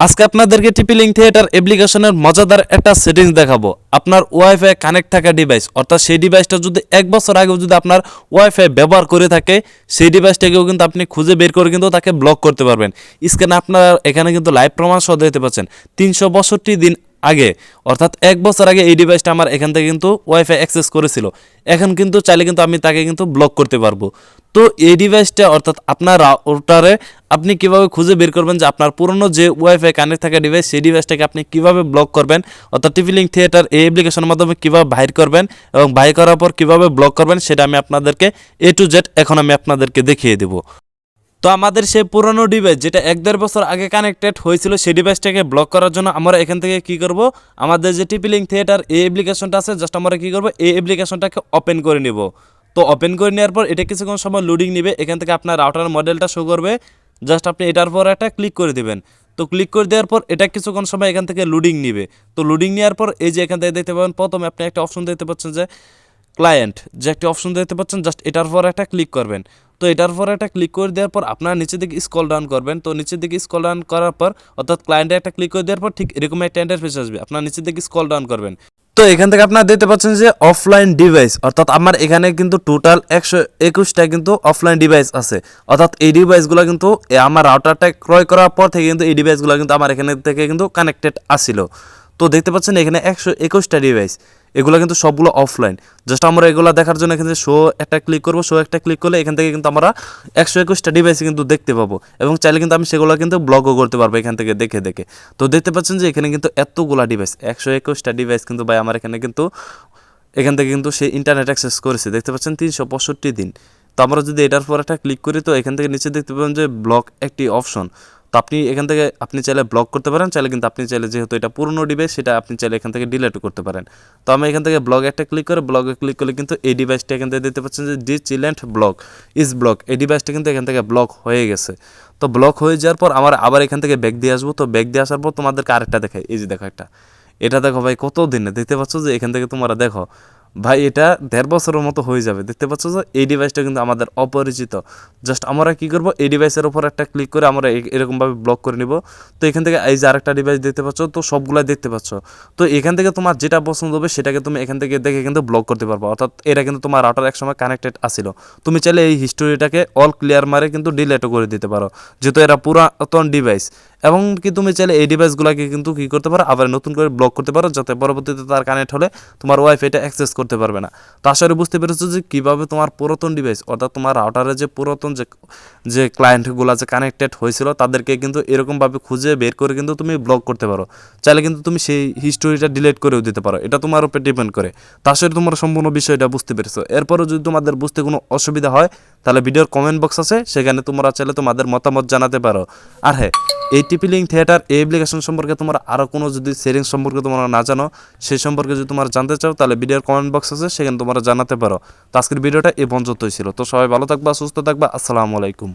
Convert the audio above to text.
আজকে আপনাদেরকে টিপি লিঙ্ক থিয়েটার অ্যাপ্লিকেশনের মজাদার একটা সেটিংস দেখাবো। আপনার ওয়াইফাই কানেক্ট থাকা ডিভাইস অর্থাৎ সেই ডিভাইসটা যদি এক বছর আগেও যদি আপনার ওয়াইফাই ব্যবহার করে থাকে, সেই ডিভাইসটাকেও কিন্তু আপনি খুঁজে বের করে কিন্তু তাকে ব্লক করতে পারবেন। স্ক্রিনে আপনারা এখানে কিন্তু লাইভ প্রমাণ সহ দেখতে পাচ্ছেন। তিনশো বছরটি দিন আগে, অর্থাৎ এক বছর আগে এই ডিভাইসটা আমার এখান থেকে কিন্তু ওয়াইফাই অ্যাক্সেস করেছিল। এখন কিন্তু চাইলে কিন্তু আমি তাকে কিন্তু ব্লক করতে পারব। তো এই ডিভাইসটা অর্থাৎ আপনার রাউটারে আপনি কীভাবে খুঁজে বের করবেন যে আপনার পুরনো যে ওয়াইফাই কানেক্ট থাকা ডিভাইস সেই ডিভাইসটাকে আপনি কীভাবে ব্লক করবেন? অর্থাৎ টিভি লিঙ্ক থিয়েটার এই অ্যাপ্লিকেশনের মাধ্যমে কীভাবে বাইর করবেন এবং বাইর করার পর কীভাবে ব্লক করবেন, সেটা আমি আপনাদেরকে এ টু জেড এখন আমি আপনাদেরকে দেখিয়ে দেবো। তো আমাদের সেই পুরনো ডিভাইস যেটা এক দেড় বছর আগে কানেক্টেড হয়েছিল, সেই ডিভাইসটাকে ব্লক করার জন্য আমরা এখান থেকে কি করব? আমাদের যে টিপি লিঙ্ক থিয়েটার এই অ্যাপ্লিকেশনটা আছে জাস্ট আমরা কি করব? এই অ্যাপ্লিকেশনটাকে ওপেন করে নিব। তো ওপেন করে নেওয়ার পর এটা কিছুক্ষণ সময় লোডিং নেবে, এখান থেকে আপনার রাউটার মডেলটা শো করবে। জাস্ট আপনি এটার পর একটা ক্লিক করে দেবেন। তো ক্লিক করে দেওয়ার পর এটা কিছুক্ষণ সময় এখান থেকে লোডিং নিবে। তো লোডিং নেওয়ার পর এই যে এখান থেকে দেখতে পাবেন, প্রথমে আপনি একটা অপশন দেখতে পাচ্ছেন যে ক্লায়েন্ট যে একটি অপশন দেখতে পাচ্ছেন, জাস্ট এটার পর একটা ক্লিক করবেন। তো এটার পর একটা ক্লিক করে দেওয়ার পর আপনার নিচের দিকে স্কল ডাউন করবেন। তো নিচের দিকে স্কল ডাউন করার পর, অর্থাৎ ক্লায়েন্টে একটা ক্লিক করে দেওয়ার পর ঠিক এরকম একটা ইন্টারফেস আসবে। আপনার নিচের দিকে স্কল ডাউন করবেন। তো এখান থেকে আপনারা দেখতে পাচ্ছেন যে অফলাইন ডিভাইস অর্থাৎ আমার এখানে কিন্তু টোটাল একশো একুশটা কিন্তু অফলাইন ডিভাইস আছে। অর্থাৎ এই ডিভাইসগুলো কিন্তু আমার রাউটারটা ক্রয় করার পর থেকে কিন্তু এই ডিভাইসগুলো কিন্তু আমার এখানে থেকে কিন্তু কানেক্টেড আসিল। তো দেখতে পাচ্ছেন এখানে একশো একুশটা ডিভাইস এগুলো কিন্তু সবগুলো অফলাইন জাস্ট আমরা এগুলো দেখার জন্য এখানে শো একটা ক্লিক করব শো একটা ক্লিক করলে এখান থেকে কিন্তু আমরা একশো একুশটা ডিভাইস কিন্তু দেখতে পাবো। এবং চাইলে কিন্তু আমি সেগুলো কিন্তু ব্লগও করতে পারব এখান থেকে দেখে দেখে। তো দেখতে পাচ্ছেন যে এখানে কিন্তু এতগুলা ডিভাইস একশো একুশটা ডিভাইস কিন্তু ভাই আমার এখানে কিন্তু এখান থেকে কিন্তু সে ইন্টারনেট অ্যাক্সেস করেছে। দেখতে পাচ্ছেন তিনশো পঁয়ষট্টি দিন। তো আমরা যদি এটার পর একটা ক্লিক করি, তো এখান থেকে নিচে দেখতে পাবেন যে ব্লক একটি অপশন তো আপনি এখান থেকে, আপনি চাইলে ব্লক করতে পারেন, চাইলে কিন্তু আপনি চাইলে যেহেতু এটা পুরনো ডিভাইস সেটা আপনি চাইলে এখান থেকে ডিলেটও করতে পারেন। তো আমি এখান থেকে ব্লগ একটা ক্লিক করে ব্লগে ক্লিক করলে কিন্তু এই ডিভাইসটা এখান থেকে দেখতে পাচ্ছেন যে ডি চিলেন্ট ব্লক ইজ ব্লক এই ডিভাইসটা কিন্তু এখান থেকে ব্লক হয়ে গেছে। তো ব্লক হয়ে যাওয়ার পর আমার আবার এখান থেকে ব্যাগ দিয়ে আসব। তো ব্যাগ দিয়ে আসার পর তোমাদেরকে আরেকটা দেখায় এই যে দেখো একটা। এটা দেখো ভাই কত দিনে দেখতে পাচ্ছ যে এখান থেকে তোমরা দেখো। ভাই, এটা দেড় বছরের মতো হয়ে যাবে। দেখতে পাচ্ছ যে এই ডিভাইসটা কিন্তু আমাদের অপরিচিত। জাস্ট আমরা কি করব? এই ডিভাইসের ওপর একটা ক্লিক করে আমরা এরকমভাবে ব্লক করে নিব। তো এখান থেকে এই যে আরেকটা ডিভাইস দেখতে পাচ্ছ, তো সবগুলাই দেখতে পাচ্ছ। তো এখান থেকে তোমার যেটা পছন্দ হবে সেটাকে তুমি এখান থেকে দেখে কিন্তু ব্লক করতে পারব। অর্থাৎ এটা কিন্তু তোমার রাউটার একসময় কানেক্টেড আসিল তুমি চাইলে এই হিস্টোরিটাকে অল ক্লিয়ার মারে কিন্তু ডিলেটও করে দিতে পারো। যেহেতু এরা পুরাতন ডিভাইস এবং কি তুমি চাইলে এই ডিভাইসগুলোকে কিন্তু কী করতে পারো, আবার নতুন করে ব্লক করতে পারো, যাতে পরবর্তীতে তার কানেক্ট হলে তোমার ওয়াইফাইটা অ্যাক্সেস করতে পারবে না। তো আসলে বুঝতে পেরেছ যে কীভাবে তোমার পুরাতন ডিভাইস অর্থাৎ তোমার রাউটারের যে পুরাতন যে যে ক্লায়েন্টগুলো যে কানেক্টেড হয়েছিল, তাদেরকে কিন্তু এরকমভাবে খুঁজে বের করে কিন্তু তুমি ব্লক করতে পারো। চাইলে কিন্তু তুমি সেই হিস্টোরিটা ডিলিট করেও দিতে পারো। এটা তোমার উপর ডিপেন্ড করে। তা আসলে তোমার সম্পূর্ণ বিষয়টা বুঝতে পেরেছ। এরপরও যদি তোমাদের বুঝতে কোনো অসুবিধা হয়, তাহলে ভিডিওর কমেন্ট বক্স আছে, সেখানে তোমরা চাইলে তোমাদের মতামত জানাতে পারো। আর হ্যাঁ এই টিপিলিং থিয়েটার এই অ্যাপ্লিকেশন সম্পর্কে তোমার আরও কোনো যদি সেটিংস সম্পর্কে তোমরা না জানো, সেই সম্পর্কে যদি তোমার জানতে চাও, তাহলে ভিডিওর কমেন্ট বক্স আছে, সেখানে তোমরা জানাতে পারো। তো আজকের ভিডিওটা এই পর্যন্তই ছিল। তো সবাই ভালো থাকবা, সুস্থ থাকবা, আসসালামু আলাইকুম।